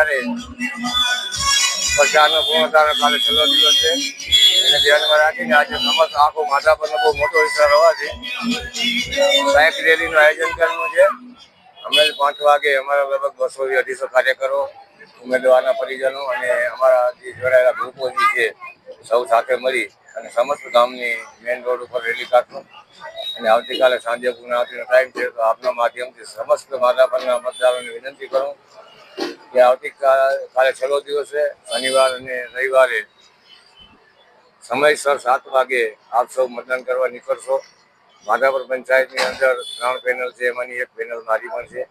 ત્યારે પ્રચારનો પૂર્ણતાનો કાલે છેલ્લો દિવસ છે. એને ધ્યાનમાં રાખીને આજે સમસ્ત આખો માધાપરનો બહુ મોટો વિસ્તાર હોવાથી બાઇક રેલીનું આયોજન કરવાનું છે. અમે પાંચ વાગે અમારા લગભગ બસો થી અઢીસો કાર્યકરો, ઉમેદવારના પરિજનો અને અમારા જે જોડાયેલા ગ્રુપો જે છે, સૌ સાથે મળી અને સમસ્ત ગામની મેઇન રોડ ઉપર રેલી કાઢશું. અને આવતીકાલે સાંજે પૂર્ણાવતીનો ટાઈમ છે તો આપના માધ્યમથી સમસ્ત માધાપરના મતદારોને વિનંતી કરું કે આવતીકાલે કાલે છેલ્લો દિવસ શનિવાર અને રવિવારે સમયસર સાત વાગે આપ સૌ મતદાન કરવા નીકળશો. માધાપર પંચાયતની અંદર ત્રણ પેનલ છે, એમાંની એક પેનલ મારી પણ છે.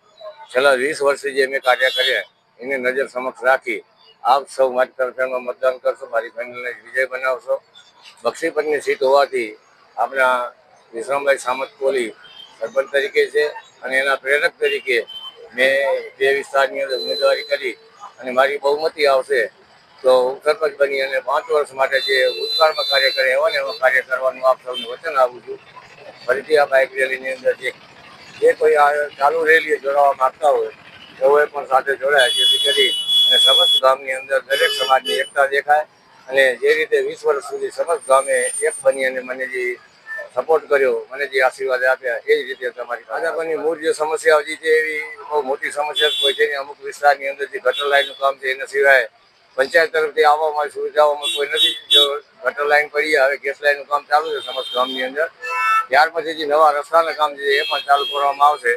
છેલ્લા વીસ વર્ષથી જે મેં કાર્ય કર્યા, એને નજર સમક્ષ રાખી આપ સૌ મારી તરફેણમાં મતદાન કરશો, મારી પેનલને વિજય બનાવશો. બક્ષીપતની સીટ હોવાથી આપણા વિશ્રામભાઈ સામત કોહલી સરપંચ તરીકે છે અને એના પ્રેરક તરીકે મેં બે વિસ્તારની અંદર ઉમેદવારી કરી અને મારી બહુમતી આવશે. તો હું સરપંચ બની અને પાંચ વર્ષ માટે જે ભૂતકાળમાં કાર્ય કરે એવા ને એવા કાર્ય કરવાનું આપ સૌને વચન આપું છું. ફરીથી આ બાઇક રેલીની અંદર જે જે કોઈ આ ચાલુ રેલીએ જોડાવા માગતા હોય, તેઓએ પણ સાથે જોડાય જેથી કરી અને સમસ્ત ગામની અંદર દરેક સમાજની એકતા દેખાય અને જે રીતે વીસ વર્ષ સુધી સમસ્ત ગામે એક બની અને મને જે સપોર્ટ કર્યો, મને જે આશીર્વાદ આપ્યા, એ જ રીતે તમારી ભાજપની મૂળ જે સમસ્યાઓ જે છે એવી બહુ મોટી સમસ્યા કોઈ છે. અમુક વિસ્તારની અંદર જે ગટર લાઇનનું કામ છે, એના સિવાય પંચાયત તરફથી આવવામાં સુવિધાઓમાં કોઈ નથી જો ગટર લાઇન પડી હવે ગેસ લાઇનનું કામ ચાલુ છે સમસ્ત ગામની અંદર, ત્યાર પછી જે નવા રસ્તાના કામ છે, એ પણ ચાલુ કરવામાં આવશે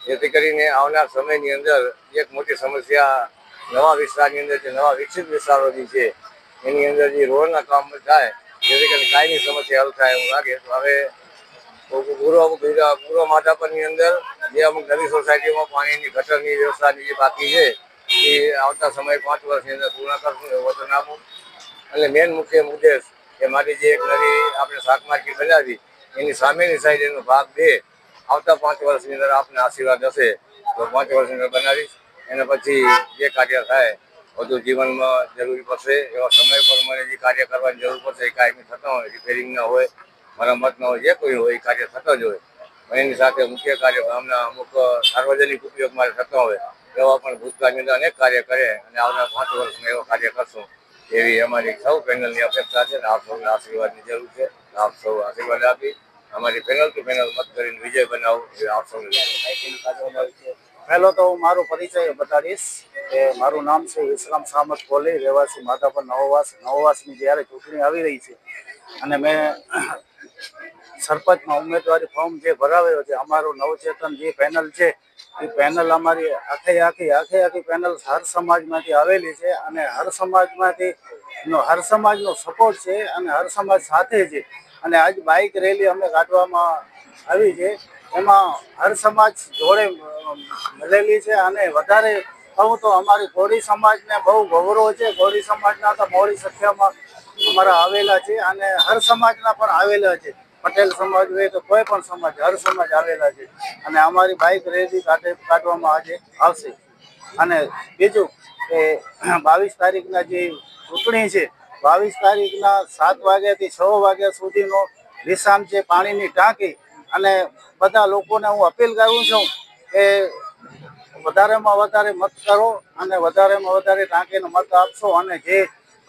જેથી કરીને આવનાર સમયની અંદર એક મોટી સમસ્યા નવા વિસ્તારની અંદર જે નવા વિકસિત વિસ્તારો જે છે, એની અંદર જે રોડના કામ થાય જેથી કરીને કાયમી સમસ્યા હલ થાય એવું લાગે. તો હવે પૂર્વ પૂર્વ માધાપરની અંદર જે અમુક નવી સોસાયટીમાં પાણીની ગટરની વ્યવસ્થાની જે બાકી છે, એ આવતા સમય પાંચ વર્ષની અંદર પૂર્ણ કરશું એવું વચન આપું. એટલે મેન મુખ્ય ઉદ્દેશ કે મારી જે એક નવી આપણે શાક માર્કેટ બનાવી, એની સામેની સાઈડ એનો ભાગ બે, આવતા પાંચ વર્ષની અંદર આપને આશીર્વાદ હશે. તો પાંચ વર્ષની અંદર બનાવીશ. એના પછી જે કાર્ય થાય વધુ જીવનમાં જરૂરી પડશે એવા સમય પર મને જે કાર્ય કરવાની જરૂર પડશે, એ કાયમી થતા હોય રિપેરિંગ ના હોય મરમ્મત ના હોય, જે કોઈ હોય, એ કાર્ય થતો જ હોય. એની સાથે મુખ્ય કાર્ય ગામના અમુક સાર્વજનિક ઉપયોગ માટે થતા હોય, એવા પણ ભૂતકાળની અંદર અનેક કાર્ય કરે અને આવનાર પાંચ વર્ષમાં એવા કાર્ય કરશું. એવી અમારી સૌ પેનલની અપેક્ષા છે આપ સૌને આશીર્વાદની જરૂર છે. આપ સૌ આશીર્વાદ આપી અમારી પેનલ ટુ પેનલ મત કરીને વિજય બનાવો, એ આપ સૌને પહેલો તો હું મારો પરિચય બતાડીશ. કે મારું નામ છે વિશ્રામ સામત કોહલી રહેવાસી માધાપર નવવાસ, નવવાસની જ્યારે ચૂંટણી આવી રહી છે અને મેં સરપંચમાં ઉમેદવારી ફોર્મ જે ભરાવ્યો છે, અમારું નવચેતન જે પેનલ છે, એ પેનલ અમારી આખે આખી આખે આખી પેનલ હર સમાજમાંથી આવેલી છે અને હર સમાજમાંથી હર સમાજનો સપોર્ટ છે અને હર સમાજ સાથે છે. અને આજ બાઇક રેલી અમે કાઢવામાં આવી છે. એમાં હર સમાજ જોડે મળેલી છે અને વધારે કહું તો અમારી કોળી સમાજને બહુ ગૌરવ છે. કોળી સમાજના તો મોડી સંખ્યામાં અમારા આવેલા છે અને હર સમાજના પણ આવેલા છે. પટેલ સમાજ હોય તો કોઈ પણ સમાજ, હર સમાજ આવેલા છે. અને અમારી બાઇક રેલી કાઢે, કાઢવામાં આજે આવશે. અને બીજું કે બાવીસ તારીખના જે ચૂંટણી છે, બાવીસ તારીખના સાત વાગ્યાથી છ વાગ્યા સુધીનો વિશ્રામ છે પાણીની ટાંકી. અને બધા લોકોને હું અપીલ કરું છું કે વધારેમાં વધારે મત કરો અને વધારેમાં વધારે ટાંકીને મત આપશો અને જે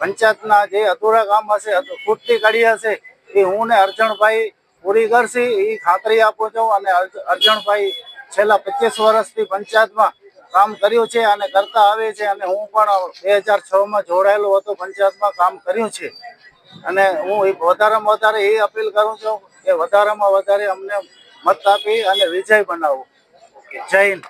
પંચાયતના જે અધૂરા કામ હશે ખૂટતી કડી હશે, એ હું ને અર્જણભાઈ પૂરી કરશે એ ખાતરી આપું છું અને અર્જ- અર્જણભાઈ છેલ્લા પચીસ વર્ષથી પંચાયતમાં કામ કર્યું છે અને કરતા આવે છે અને હું પણ બે હજાર છમાં જોડાયેલો હતો, પંચાયતમાં કામ કર્યું છે. અને હું વધારેમાં વધારે એ અપીલ કરું છું કે વધારેમાં વધારે અમને મત આપી અને વિજય બનાવો. જય હિન્દ.